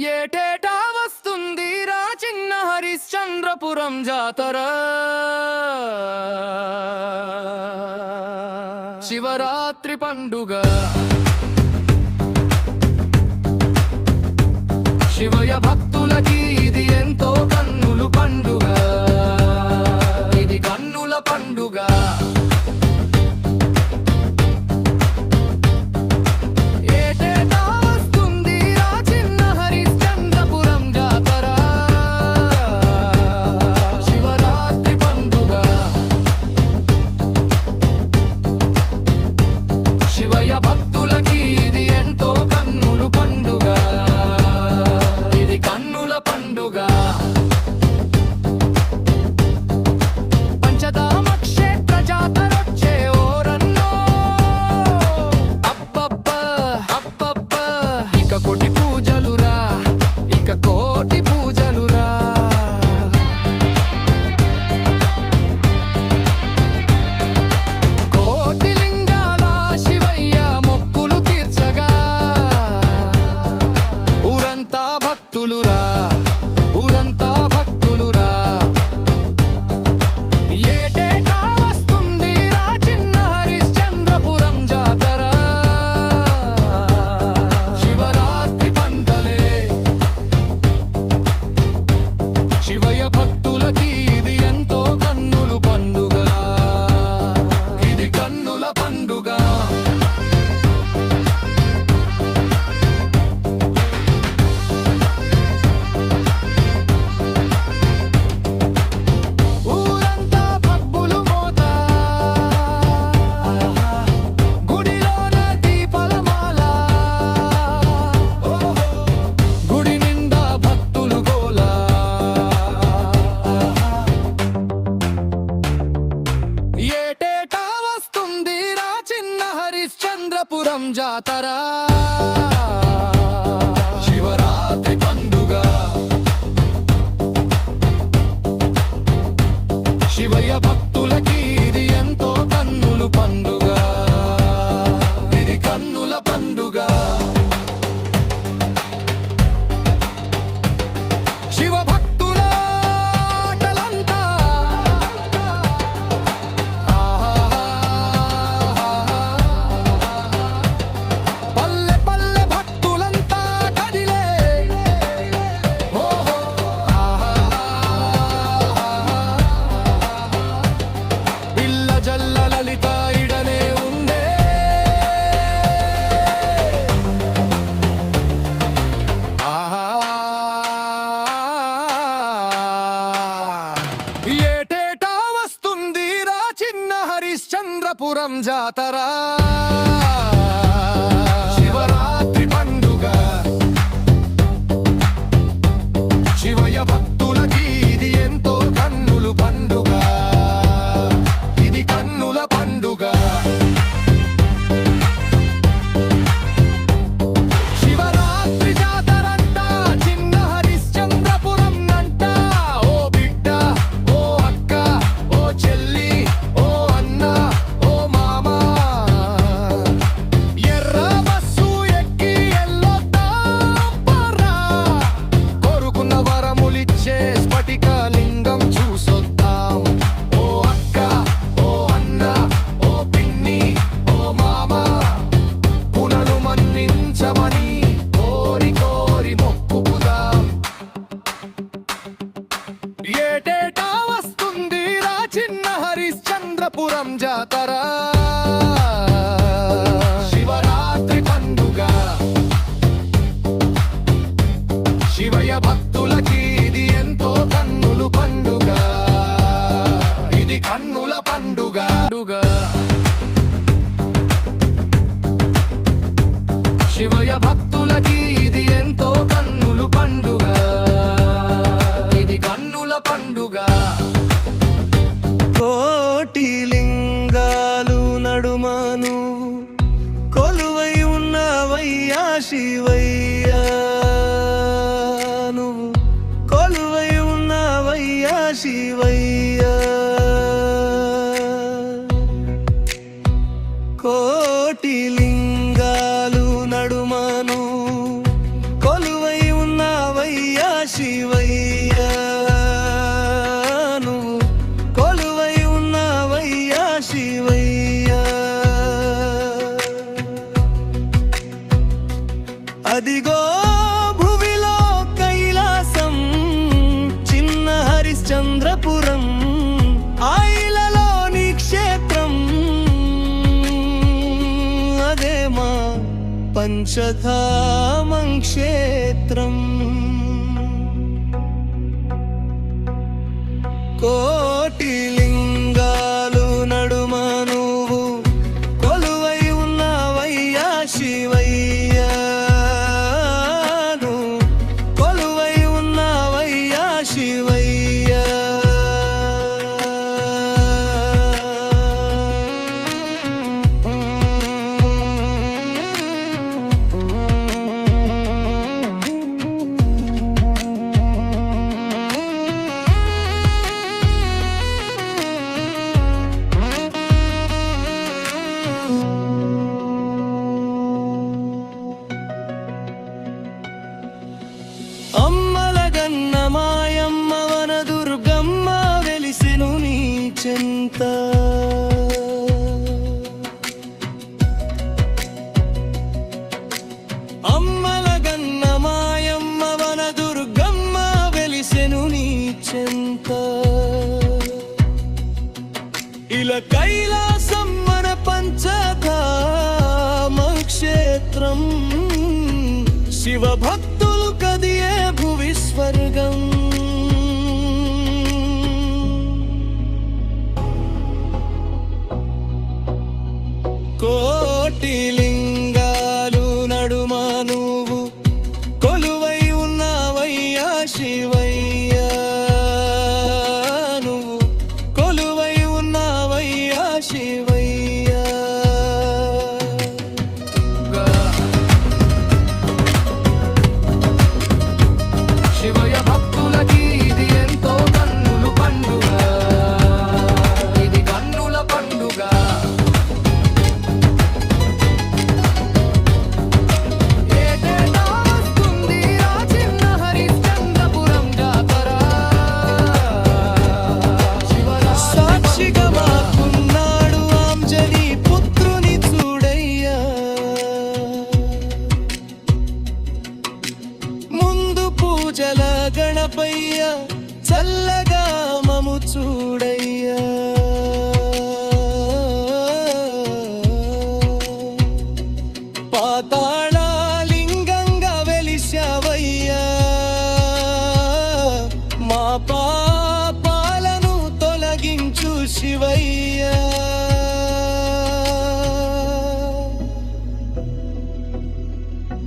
ఏటేటా వస్తుంది రా చిన్న హరిశ్చంద్రపురం జాతర? శివరాత్రి పండుగ. శివయ భక్తులకి ఇది ఎంతో కన్నులు పండుగ. జాతర. శివరాత్రి పండుగ. శివయ్య భక్తులకి అనంతపురం జాతరా. చంద్రపురం జాతర. శివరాత్రి పండుగ. శివయ భక్తులకి ఇది ఎంతో కన్నులు పండుగ. ఇది కన్నుల పండుగ. పండుగ. சிவை शतामक्षेत्रम् క్షేత్రం శివభక్తులు కదియే భువి స్వర్గం పూజల గణపయ్య చల్లగా మము చూడయ్య.